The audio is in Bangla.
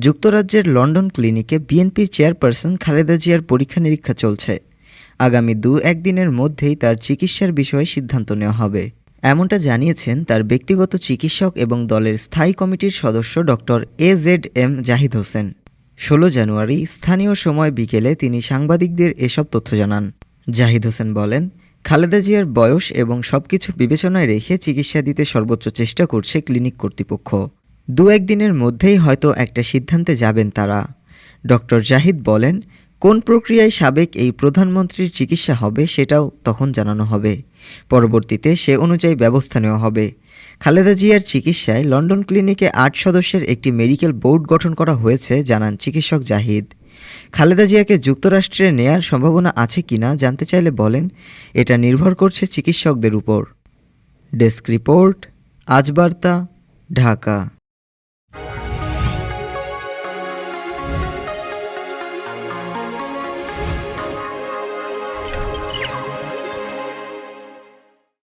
যুক্তরাজ্যের লন্ডন ক্লিনিকে বিএনপির চেয়ারপারসন খালেদা জিয়ার পরীক্ষা নিরীক্ষা চলছে। আগামী দু একদিনের মধ্যেই তার চিকিৎসার বিষয়ে সিদ্ধান্ত নেওয়া হবে। এমনটা জানিয়েছেন তার ব্যক্তিগত চিকিৎসক এবং দলের স্থায়ী কমিটির সদস্য doctor A Z M Zahid Hossain. ষোলো জানুয়ারি, স্থানীয় সময় বিকেলে তিনি সাংবাদিকদের এসব তথ্য জানান। জাহিদ হোসেন বলেন, খালেদা জিয়ার বয়স এবং সবকিছু বিবেচনায় রেখে চিকিৎসা দিতে সর্বোচ্চ চেষ্টা করছে ক্লিনিক কর্তৃপক্ষ। দু একদিনের মধ্যেই হয়তো একটা সিদ্ধান্তে যাবেন তারা। ডক্টর জাহিদ বলেন, কোন প্রক্রিয়ায় সাবেক এই প্রধানমন্ত্রীর চিকিৎসা হবে সেটাও তখন জানানো হবে। পরবর্তীতে সে অনুযায়ী ব্যবস্থা নেওয়া হবে। খালেদা জিয়ার চিকিৎসায় লন্ডন ক্লিনিকে আট সদস্যের একটি মেডিকেল বোর্ড গঠন করা হয়েছে, জানান চিকিৎসক জাহিদ। খালেদা জিয়াকে যুক্তরাষ্ট্রে নেয়ার সম্ভাবনা আছে কিনা জানতে চাইলে বলেন, এটা নির্ভর করছে চিকিৎসকদের উপর। ডেস্ক রিপোর্ট আজ বার্তা ঢাকা।